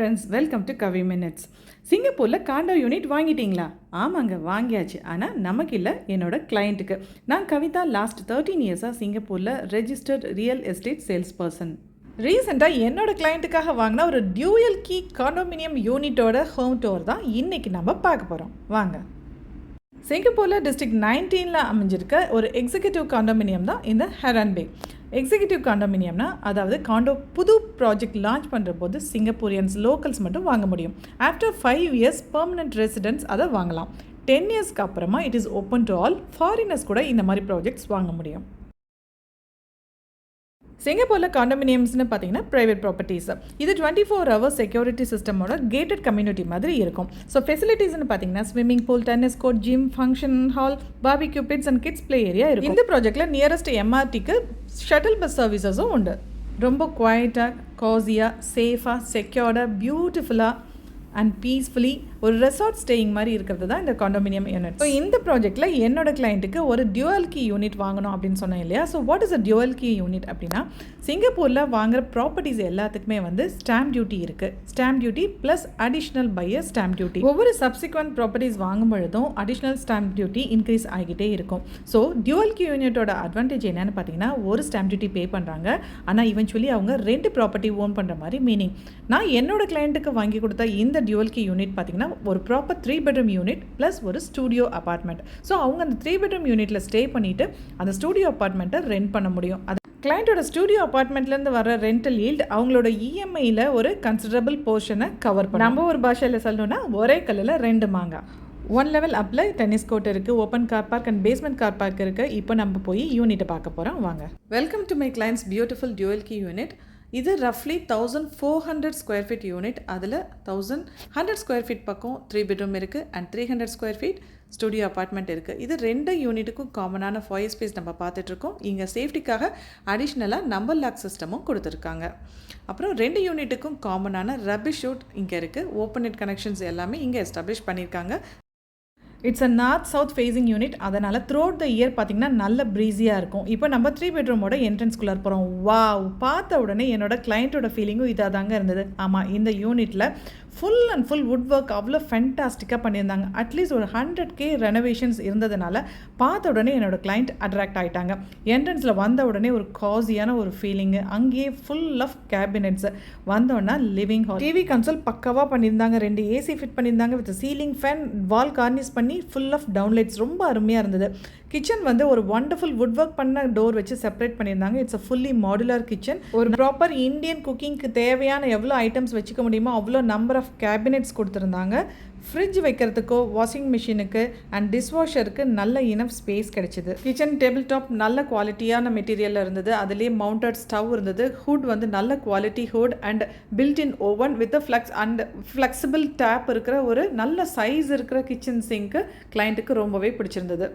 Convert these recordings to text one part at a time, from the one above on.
Friends welcome to Kavi minutes சிங்கப்பூரில் condo unit வாங்கிட்டீங்களா? ஆமாங்க வாங்கியாச்சு. ஆனால் நமக்கு இல்லை என்னோட கிளைண்ட்டுக்கு நான் கவிதா லாஸ்ட் தேர்ட்டீன் இயர்ஸாக சிங்கப்பூரில் registered real estate sales person ரீசெண்டாக என்னோட கிளைண்ட்டுக்காக வாங்கின ஒரு டியூயல் கீ காண்டோமினியம் யூனிட்டோட ஹோம் டோர் தான் இன்றைக்கி நம்ம பார்க்க போகிறோம் வாங்க. சிங்கப்பூரில் டிஸ்ட்ரிக்ட் நைன்டீனில் அமைஞ்சிருக்க ஒரு எக்ஸிக்யூட்டிவ் காண்டோமினியம் தான் இந்த ஹெரன் பே எக்ஸிக்யூட்டிவ் காண்டோமினியம்னா அதாவது காண்டோ புது ப்ராஜெக்ட் லான்ச் பண்ணுற போது சிங்கப்பூரியன்ஸ் லோக்கல்ஸ் மட்டும் வாங்க முடியும். After five years permanent residents அதை வாங்கலாம். டென் இயர்ஸ்க்கு அப்புறமா it is open to all foreigners கூட இந்த மாதிரி ப்ராஜெக்ட்ஸ் வாங்க முடியும். சிங்கப்பூரில் காண்டமினியம்ஸ்னு பார்த்தீங்கன்னா ப்ரைவேட் ப்ராப்பர்ட்டிஸ் இது டுவெண்ட்டி ஃபோர் ஹவர்ஸ் செக்யூரிட்டி சிஸ்டமோட கேட்டட் கம்யூனிட்டி மாதிரி இருக்கும். ஸோ ஃபெசிலிட்டிஸ்னு பார்த்தீங்கன்னா swimming pool tennis court gym function hall barbecue pits and kids play area இருக்கும். இந்த ப்ராஜெக்ட்டில் நியரஸ்ட் எம்ஆர்டிக்கு ஷட்டில் பஸ் சர்வீசஸும் உண்டு. ரொம்ப குவாய்ட்டாக காசியாக சேஃபாக செக்யூர்டாக பியூட்டிஃபுல்லாக அண்ட் பீஸ்ஃபுல்லி ஒரு ரெசார்ட் ஸ்டேயிங் மாதிரி இருக்கிறது தான் இந்த காண்டோமினியம் யூனிட் ஸோ இந்த ப்ராஜெக்ட்டில் என்னோட கிளைண்ட்டுக்கு ஒரு டியூவல் கீ யூனிட் வாங்கணும் அப்படின்னு சொன்னேன் இல்லையா? So what is a dual key unit அப்படின்னா சிங்கப்பூரில் வாங்குற ப்ராப்பர்ட்டிஸ் எல்லாத்துக்குமே வந்து ஸ்டாம்ப் டியூட்டி இருக்குது stamp duty plus additional buyer stamp duty ஒவ்வொரு சப்சிக்வெண்ட் ப்ராப்பர்ட்டிஸ் வாங்கும் பொழுதும் அடிஷ்னல் ஸ்டாம்ப் டியூட்டி இன்க்ரீஸ் ஆகிட்டே இருக்கும். ஸோ டியூவல் கீ யூனிட்டோட அட்வான்டேஜ் என்னென்னு பார்த்தீங்கன்னா ஒரு ஸ்டாம்ப் டியூட்டி பே பண்ணுறாங்க ஆனால் இவென்ச்சுவலி அவங்க ரெண்டு ப்ராப்பர்ட்டி ஓன் பண்ணுற மாதிரி மீனிங் நான் என்னோட கிளைண்ட்டுக்கு வாங்கி கொடுத்த இந்த டியூவல் யூனிட் பார்த்திங்கன்னா ஒரு proper three bedroom unit plus ஒரு ஸ்டூடியோ அப்பார்ட்மெண்ட் ஸோ அவங்க அந்த த்ரீ பெட்ரூம் யூனிட்டில் ஸ்டே பண்ணிவிட்டு அந்த ஸ்டூடியோ அப்பார்ட்மெண்ட்டை ரெண்ட் பண்ண முடியும். அது கிளைண்ட்டோட ஸ்டூடியோ அப்பார்ட்மெண்ட்லேருந்து வர ரெண்டல் ஈல்ட் அவங்களோட இஎம்ஐயில் ஒரு கன்சிடரபிள் போர்ஷனை கவர் பண்ணும். நம்ம ஒரு பாஷையில் சொல்லணும்னா ஒரே கல்லில் ரெண்டு மாங்காய் ஒன் லெவல் அப்பில் டென்னிஸ் கோர்ட் இருக்குது open car park and basement car park இருக்குது இப்போ நம்ம போய் யூனிட்டை பார்க்க போகிறோம் வாங்க. Welcome to my clients beautiful dual unit இது ரஃப்லி thousand four hundred square feet unit அதில் தௌசண்ட் ஹண்ட்ரட் ஸ்கொயர் ஃபீட் பக்கம் த்ரீ பெட்ரூம் இருக்குது and three hundred square feet studio apartment இருக்குது இது ரெண்டு யூனிட்டுக்கும் காமனான ஃபயர் ஸ்பேஸ் நம்ம பார்த்துட்ருக்கோம் இங்கே சேஃப்டிக்காக அடிஷ்னலாக நம்பர் லாக் சிஸ்டமும் கொடுத்துருக்காங்க. அப்புறம் ரெண்டு யூனிட்டுக்கும் காமனான ரபிஷ் ஷூட் இங்கே இருக்குது ஓப்பன் நெட் கனெக்ஷன்ஸ் எல்லாமே இங்கே எஸ்டாப்ளிஷ் பண்ணியிருக்காங்க. It's a north south facing unit அதனால் த்ரூட் த இயர் பார்த்திங்கன்னா நல்ல ப்ரீஸியாக இருக்கும். இப்போ நம்ம த்ரீ பெட்ரூமோட என்ட்ரன்ஸ்குள்ளே போகிறோம் வா பார்த்த உடனே என்னோட கிளைண்ட்டோட ஃபீலிங்கும் இதாக தாங்க இருந்தது. ஆமாம் இந்த யூனிட்டில் full and full wood work அவ்வளோ ஃபென்டாஸ்டிக்காக பண்ணியிருந்தாங்க. அட்லீஸ்ட் ஒரு ஹண்ட்ரட் கே ரெனோவேஷன்ஸ் இருந்ததுனால பார்த்த உடனே என்னோட கிளைண்ட் அட்ராக்ட் ஆகிட்டாங்க என்ட்ரன்ஸில் வந்த உடனே ஒரு காசியான ஒரு ஃபீலிங்கு அங்கேயே ஃபுல் ஆஃப் கேபினெட்ஸ் வந்தோன்னா லிவிங் ஹால் டிவி கன்சோல் பக்கவாக பண்ணியிருந்தாங்க. ரெண்டு ஏசி ஃபிட் பண்ணியிருந்தாங்க with ceiling fan wall cornice பண்ணி ஃபுல் ஆஃப் டவுன்லைட்ஸ் ரொம்ப அருமையாக இருந்தது. கிச்சன் வந்து ஒரு ஒண்டர்ஃபுல் வுட் ஒர்க் பண்ண டோர் வச்சு செப்பரேட் பண்ணியிருந்தாங்க. It's a fully modular kitchen ஒரு ப்ராப்பர் இந்தியன் குக்கிங்க்கு தேவையான எவ்வளோ ஐட்டம்ஸ் வச்சுக்க முடியுமோ அவ்வளோ நம்பர் ஆஃப் கேபினெட்ஸ் கொடுத்துருந்தாங்க. ஃப்ரிட்ஜ் வைக்கிறதுக்கோ வாஷிங் மிஷினுக்கு அண்ட் டிஷ்வாஷருக்கு நல்ல இனஃப் ஸ்பேஸ் கிடைச்சிது. கிச்சன் டேபிள் டாப் நல்ல குவாலிட்டியான மெட்டீரியலில் இருந்தது. அதுலேயே மவுண்டட் ஸ்டவ் இருந்தது. ஹுட் வந்து நல்ல quality hood and built in oven with flux and flexible tap இருக்கிற ஒரு நல்ல சைஸ் இருக்கிற கிச்சன் சிங்க்கு கிளைண்ட்டுக்கு ரொம்பவே பிடிச்சிருந்தது.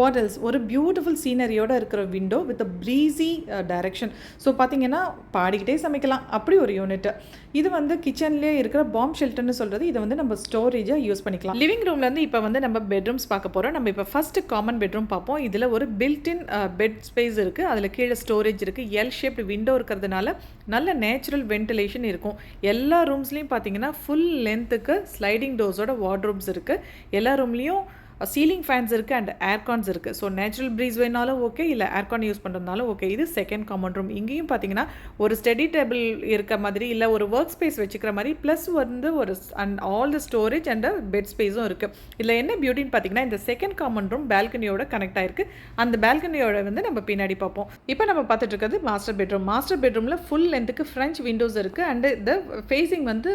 வாட்டல்ஸ் ஒரு பியூட்டிஃபுல் சீனரியோட இருக்கிற window with breezy direction so பார்த்தீங்கன்னா பாடிக்கிட்டே சமைக்கலாம். அப்படி ஒரு யூனிட் இது வந்து கிச்சன்லேயே இருக்கிற பாம் ஷெல்டர்னு சொல்கிறது இதை வந்து நம்ம ஸ்டோரேஜ் ஸ்டோரேஜாக யூஸ் பண்ணிக்கலாம். லிவிங் ரூம்லேருந்து இப்போ வந்து நம்ம பெட்ரூம்ஸ் பார்க்க போகிறோம் நம்ம இப்போ ஃபஸ்ட்டு காமன் பெட்ரூம் பார்ப்போம். இதில் ஒரு பில்டின் பெட் ஸ்பேஸ் இருக்குது அதில் கீழே ஸ்டோரேஜ் இருக்குது எல் ஷேப்டு விண்டோ இருக்கிறதுனால நல்ல நேச்சுரல் வென்டிலேஷன் இருக்கும். எல்லா ரூம்ஸ்லேயும் பார்த்தீங்கன்னா ஃபுல் லென்த்துக்கு ஸ்லைடிங் டோர்ஸோட வார்ட்ரூப்ஸ் இருக்குது எல்லா ரூம்லேயும் சீலிங் ஃபேன்ஸ் இருக்குது அண்ட் ஏர்கான்ஸ் இருக்குது ஸோ நேச்சுரல் ப்ரீஸ் வேணாலும் ஓகே இல்லை ஏர்கான் யூஸ் பண்ணுறதுனாலும் ஓகே இது செகண்ட் காமன் ரூம் இங்கேயும் பார்த்தீங்கன்னா ஒரு ஸ்டடி டேபிள் இருக்க மாதிரி இல்லை ஒரு ஒர்க் ஸ்பேஸ் வச்சுக்கிற மாதிரி ப்ளஸ் வந்து ஒரு and all the storage and bed ஸ்பேஸும் இருக்குது இதில் என்ன பியூட்டின்னு பார்த்தீங்கன்னா இந்த செகண்ட் காமன் ரூம் பால்கனியோட கனெக்ட் ஆயிருக்கு. அந்த பால்கனியோட வந்து நம்ம பின்னாடி பார்ப்போம் இப்போ நம்ம பார்த்துட்டு இருக்கிறது மாஸ்டர் பெட்ரூம் மாஸ்டர் பெட்ரூமில் ஃபுல் லென்த்துக்கு ஃப்ரெஞ்ச் விண்டோஸ் இருக்குது அண்டு இந்த ஃபேஸிங் வந்து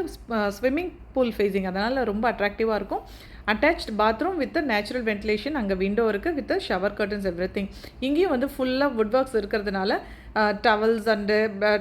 ஸ்விம்மிங் பூல் ஃபேஸிங் அதனால் ரொம்ப அட்ராக்டிவாக இருக்கும். Attached bathroom with natural ventilation அங்கே விண்டோ இருக்குது with shower curtains everything இங்கேயும் வந்து ஃபுல்லாக வுட் ஒர்க்ஸ் இருக்கிறதுனால டவல்ஸ் அண்டு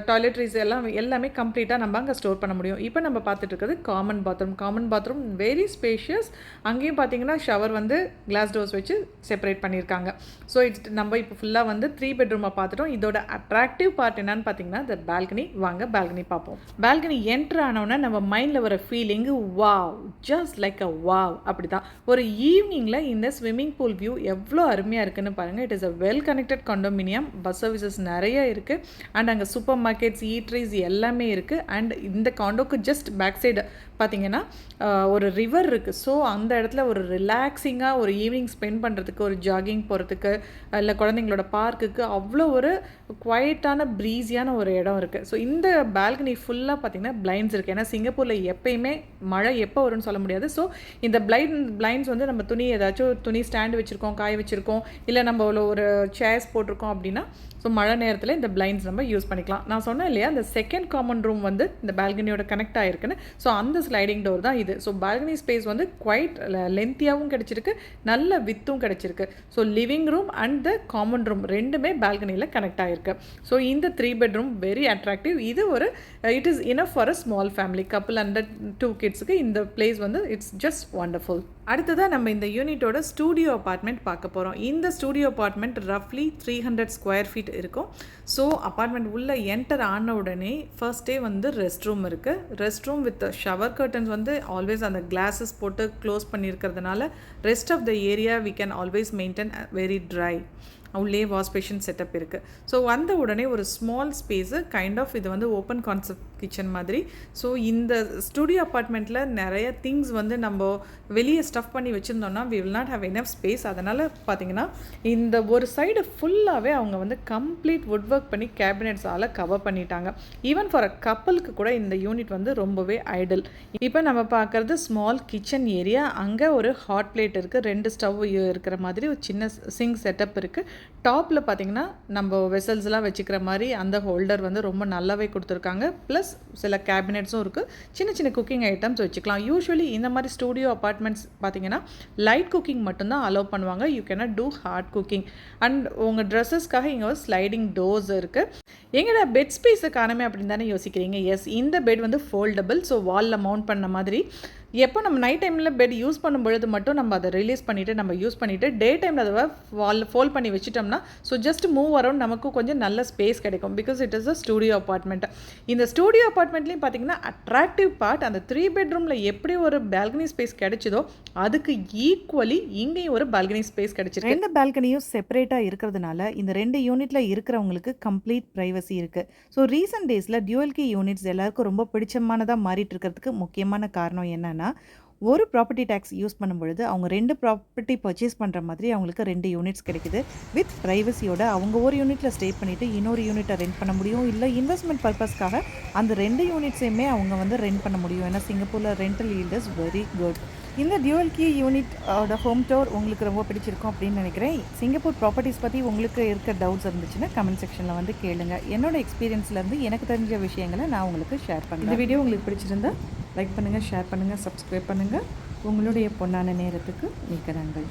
டாய்லெட்ரிஸ் எல்லாம் எல்லாமே கம்ப்ளீட்டாக நம்ம அங்கே ஸ்டோர் பண்ண முடியும். இப்போ நம்ம பார்த்துட்டு இருக்கிறது common bathroom common bathroom very spacious அங்கேயும் பார்த்தீங்கன்னா ஷவர் வந்து கிளாஸ் டோர்ஸ் வச்சு செப்பரேட் பண்ணியிருக்காங்க. ஸோ இட்ஸ் நம்ம இப்போ ஃபுல்லாக வந்து த்ரீ பெட்ரூமை பார்த்துட்டோம். இதோட அட்ராக்டிவ் பார்ட் என்னன்னு பார்த்தீங்கன்னா இந்த பால்கனி வாங்க பால்கனி பார்ப்போம். பால்கனி என்ட்ரு ஆனோடனே நம்ம மைண்டில் வர feeling wow just like a wow அப்படி தான் ஒரு ஈவினிங்கில் இந்த ஸ்விம்மிங் பூல் வியூ எவ்வளோ அருமையாக இருக்குன்னு பாருங்கள் it is a well connected condominium bus services நிறைய இருக்குது அண்ட் அங்கே சூப்பர் மார்க்கெட்ஸ் ஈட்ரிஸ் எல்லாமே இருக்குது அண்ட் இந்த காண்டோக்கு ஜஸ்ட் பேக் சைடு பார்த்தீங்கன்னா ஒரு ரிவர் இருக்குது ஸோ அந்த இடத்துல ஒரு ரிலாக்ஸிங்காக ஒரு ஈவினிங் ஸ்பெண்ட் பண்ணுறதுக்கு ஒரு ஜாகிங் போகிறதுக்கு இல்லை குழந்தைங்களோட பார்க்குக்கு அவ்வளோ ஒரு குவைட்டான ப்ரீஸியான ஒரு இடம் இருக்குது ஸோ இந்த பால்கனி ஃபுல்லாக பார்த்தீங்கன்னா பிளைண்ட்ஸ் இருக்குது ஏன்னா சிங்கப்பூரில் எப்பயுமே மழை எப்போ வரும்னு சொல்ல முடியாது. ஸோ இந்த பிளைண்ட் பிளைண்ட்ஸ் வந்து நம்ம துணி ஏதாச்சும் துணி ஸ்டாண்டு வச்சுருக்கோம் காய வச்சுருக்கோம் இல்லை நம்ம ஒரு சேர்ஸ் போட்டிருக்கோம் அப்படின்னா ஸோ மழை நேரத்தில் இந்த பிளைண்ட்ஸ் நம்ம யூஸ் பண்ணிக்கலாம். நான் சொன்னேன் இல்லையா இந்த செகண்ட் காமன் ரூம் வந்து இந்த பால்கனியோட கனெக்ட் ஆகிருக்குன்னு ஸோ அந்த ஸ்லைடிங் டோர் தான் இது. ஸோ பால்கனி ஸ்பேஸ் வந்து குவைட் லென்த்தியாகவும் கிடச்சிருக்கு நல்ல வித்தும் கிடச்சிருக்கு. So living room and the common room ரெண்டுமே பால்கனியில் கனெக்ட் ஆகிருக்கு ஸோ இந்த த்ரீ பெட்ரூம் வெரி அட்ராக்டிவ் இது ஒரு it is enough for a small family couple and two கிட்ஸுக்கு இந்த பிளேஸ் வந்து இட்ஸ் ஜஸ்ட் வண்டர்ஃபுல் அடுத்ததாக நம்ம இந்த யூனிட்டோட ஸ்டூடியோ அப்பார்ட்மெண்ட் பார்க்க போகிறோம் இந்த ஸ்டூடியோ அப்பார்ட்மெண்ட் ரஃப்லி த்ரீ ஹண்ட்ரட் ஸ்கொயர் ஃபீட் இருக்கும். ஸோ அப்பார்ட்மெண்ட் உள்ளே என்டர் ஆன உடனே ஃபர்ஸ்டே வந்து ரெஸ்ட் ரூம் இருக்குது rest room with shower curtains வந்து ஆல்வேஸ் அந்த கிளாஸஸ் போட்டு close பண்ணியிருக்கிறதுனால rest of the area we can always maintain very dry உள்ளே வாஷ் பேஷன் செட்டப் இருக்குது ஸோ வந்த உடனே ஒரு ஸ்மால் ஸ்பேஸு கைண்ட் ஆஃப் இது வந்து ஓப்பன் கான்செப்ட் கிச்சன் மாதிரி. ஸோ இந்த ஸ்டுடியோ அப்பார்ட்மெண்ட்டில் நிறைய திங்ஸ் வந்து நம்ம வெளியே ஸ்டஃப் பண்ணி வச்சுருந்தோம்னா we will not have enough space அதனால் பார்த்தீங்கன்னா இந்த ஒரு சைடு ஃபுல்லாகவே அவங்க வந்து கம்ப்ளீட் வுட் ஒர்க் பண்ணி கேபினெட்ஸால் கவர் பண்ணிட்டாங்க. ஈவன் ஃபார் அ கப்பலுக்கு கூட இந்த யூனிட் வந்து ரொம்பவே ஐடல் இப்போ நம்ம பார்க்குறது ஸ்மால் கிச்சன் ஏரியா அங்கே ஒரு ஹாட் பிளேட் இருக்குது ரெண்டு ஸ்டவ் இருக்கிற மாதிரி ஒரு சின்ன சிங்க் செட்டப் இருக்குது டாப்பில் பார்த்தீங்கன்னா நம்ம வெசல்ஸ்லாம் வச்சுக்கிற மாதிரி அந்த ஹோல்டர் வந்து ரொம்ப நல்லாவே கொடுத்துருக்காங்க. ப்ளஸ் சில கேபினெட்ஸும் இருக்குது சின்ன சின்ன குக்கிங் ஐட்டம்ஸ் வச்சுக்கலாம். யூஸ்வலி இந்த மாதிரி ஸ்டூடியோ அப்பார்ட்மெண்ட்ஸ் பார்த்தீங்கன்னா லைட் குக்கிங் மட்டும்தான் அலோவ் பண்ணுவாங்க. You cannot do hard cooking and உங்கள் ட்ரெஸ்ஸஸ்க்காக இங்கே ஒரு ஸ்லைடிங் டோர்ஸ் இருக்குது எங்கடா பெட் ஸ்பேஸை காணமே அப்படின்னு தானே யோசிக்கிறீங்க? எஸ் இந்த பெட் வந்து ஃபோல்டபுள் ஸோ வாலில் மவுண்ட் பண்ண மாதிரி எப்போ நம்ம நைட் டைமில் பெட் யூஸ் பண்ணும் பொழுது மட்டும் நம்ம அதை ரிலீஸ் பண்ணிவிட்டு நம்ம யூஸ் பண்ணிவிட்டு டே டைமில் அதை வால் ஃபோல்ட் பண்ணி வச்சுட்டோம்னா ஸோ ஜஸ்ட் மூவ் அரௌண்ட் நமக்கு கொஞ்சம் நல்ல ஸ்பேஸ் கிடைக்கும். Because it is a studio apartment இந்த ஸ்டூடியோ அப்பார்ட்மெண்ட்லேயும் பார்த்தீங்கன்னா அட்ராக்டிவ் பார்ட் அந்த த்ரீ பெட்ரூமில் எப்படி ஒரு பால்கனி ஸ்பேஸ் கிடைச்சதோ அதுக்கு ஈக்குவலி இங்கேயும் ஒரு பால்கனி ஸ்பேஸ் கிடைச்சிருக்கு. ரெண்டு பால்கனியும் செப்பரேட்டாக இருக்கிறதுனால இந்த ரெண்டு யூனிட்டில் இருக்கிறவங்களுக்கு கம்ப்ளீட் ப்ரைவசி இருக்குது ஸோ ரீசன்ட் டேஸில் டியூஎல்கி யூனிட்ஸ் எல்லாருக்கும் ரொம்ப பிடிச்சமானதாக மாறிட்டு இருக்கிறதுக்கு முக்கியமான காரணம் என்னென்னா ஒரு ப்ராப்பர்ட்டி டேக்ஸ் யூஸ் பண்ணும்பொழுது அவங்க ரெண்டு ப்ராப்பர்ட்டி பர்ச்சேஸ் பண்ணுற மாதிரி அவங்களுக்கு ரெண்டு யூனிட்ஸ் கிடைக்குது. வித் ப்ரைவசியோட அவங்க ஒரு யூனிட்டில் ஸ்டே பண்ணிவிட்டு இன்னொரு யூனிட்டை ரெண்ட் பண்ண முடியும். இல்லை இன்வெஸ்ட்மெண்ட் பர்பஸ்க்காக அந்த ரெண்டு யூனிட்ஸையுமே அவங்க வந்து ரெண்ட் பண்ண முடியும். ஏன்னா சிங்கப்பூரில் rental yield is very good இந்த dual key unit home tour உங்களுக்கு ரொம்ப பிடிச்சிருக்கும் அப்படின்னு நினைக்கிறேன். சிங்கப்பூர் ப்ராப்பர்ட்டிஸ் பற்றி உங்களுக்கு இருக்க டவுட்ஸ் இருந்துச்சுன்னா கமெண்ட் செக்ஷனில் வந்து கேளுங்க. என்னோட எக்ஸ்பீரியன்ஸ்லேருந்து எனக்கு தெரிஞ்ச விஷயங்களை நான் உங்களுக்கு ஷேர் பண்ணுறேன் இந்த வீடியோ உங்களுக்கு பிடிச்சிருந்தா லைக் பண்ணுங்கள் ஷேர் பண்ணுங்கள் சப்ஸ்கிரைப் பண்ணுங்கள் உங்களுடைய பொன்னான நேரத்துக்கு மிக்க நன்றி.